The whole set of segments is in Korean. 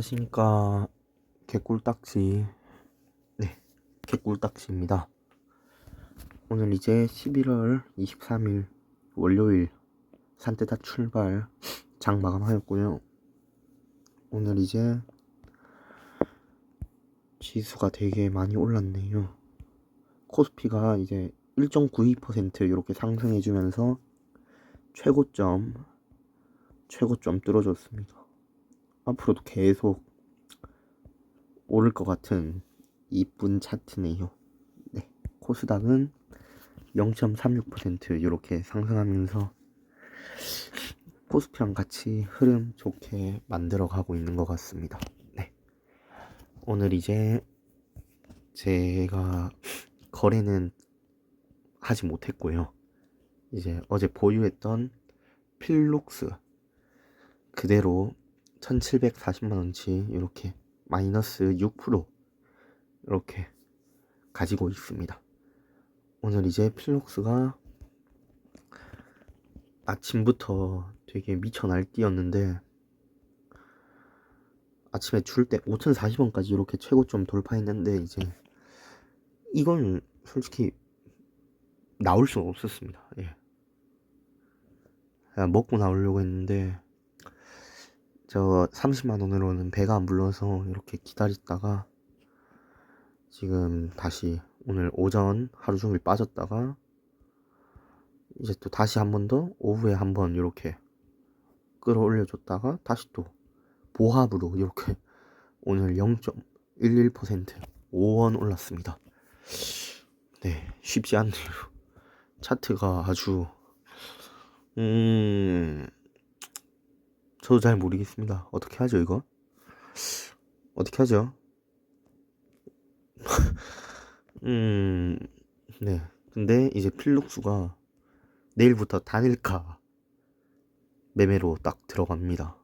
안녕하십니까 개꿀딱지. 네 개꿀딱지입니다. 오늘 이제 11월 23일 월요일 산뜻한 출발 장 마감하였고요. 오늘 이제 지수가 되게 많이 올랐네요. 코스피가 이제 1.92% 이렇게 상승해주면서 최고점 최고점 뚫어줬습니다 앞으로도 계속 오를 것 같은 이쁜 차트네요. 네, 코스닥은 0.36% 이렇게 상승하면서 코스피랑 같이 흐름 좋게 만들어 가고 있는 것 같습니다. 네, 오늘 이제 제가 거래는 하지 못했고요. 이제 어제 보유했던 필록스 그대로 1740만원치 이렇게 마이너스 6% 이렇게 가지고 있습니다. 오늘 이제 필록스가 아침부터 되게 미쳐 날뛰었는데 아침에 줄 때 5,040원까지 이렇게 최고점 돌파했는데 이제 이건 솔직히 나올 수가 없었습니다. 예. 그냥 먹고 나오려고 했는데 저 30만 원으로는 배가 안 불러서 이렇게 기다렸다가 지금 다시 오늘 오전 하루 종일 빠졌다가 이제 또 다시 한 번 더 오후에 한 번 이렇게 끌어올려 줬다가 다시 또 보합으로 이렇게 오늘 0.11% 5원 올랐습니다. 네, 쉽지 않네요. 차트가 아주 음 저도 잘 모르겠습니다. 어떻게 하죠, 이거? 어떻게 하죠? 음, 네. 근데 이제 필록수가 내일부터 단일가 매매로 딱 들어갑니다.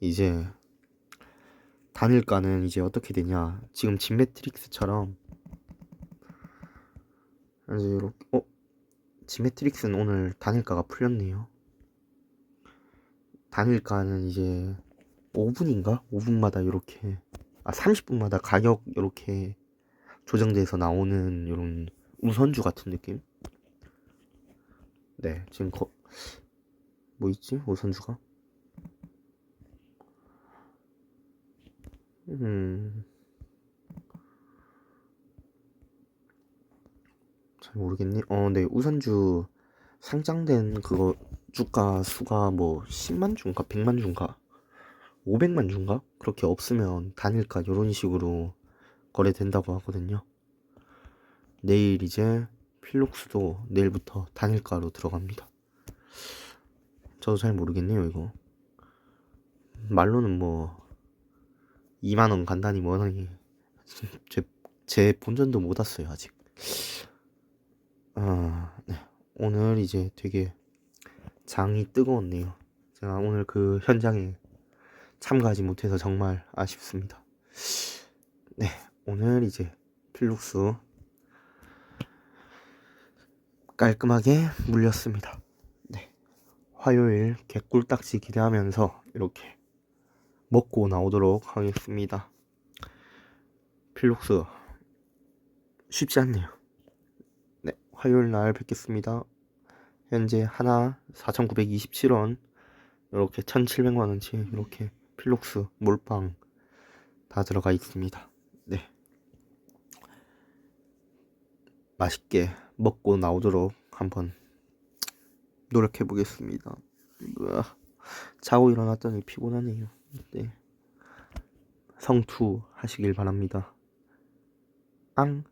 이제 단일가는 이제 어떻게 되냐? 지금 진 매트릭스처럼 이제 이렇게 어 진 매트릭스는 오늘 단일가가 풀렸네요. 단일가는 이제 5분인가? 5분마다 이렇게 아 30분마다 가격 이렇게 조정돼서 나오는 이런 우선주 같은 느낌? 네, 지금 거, 뭐 있지? 우선주가? 음, 잘 모르겠네. 어, 네, 우선주 상장된 그거 주가 수가 뭐 10만 주인가 100만 주인가 500만 주인가 그렇게 없으면 단일가 이런 식으로 거래된다고 하거든요. 내일 이제 필록스도 내일부터 단일가로 들어갑니다. 저도 잘 모르겠네요 이거. 말로는 뭐 2만 원 간단히 뭐하니 제, 제 본전도 못 왔어요 아직. 아, 네. 오늘 이제 되게 장이 뜨거웠네요. 제가 오늘 그 현장에 참가하지 못해서 정말 아쉽습니다. 네, 오늘 이제 필룩스 깔끔하게 물렸습니다. 네, 화요일 개꿀딱지 기대하면서 이렇게 먹고 나오도록 하겠습니다. 필룩스 쉽지 않네요. 네, 화요일 날 뵙겠습니다. 현재 하나 4,927원 이렇게 1,700만 원치 이렇게 필록스 몰빵 다 들어가 있습니다. 네. 맛있게 먹고 나오도록 한번 노력해 보겠습니다. 자고 일어났더니 피곤하네요. 네. 성투 하시길 바랍니다. 앙.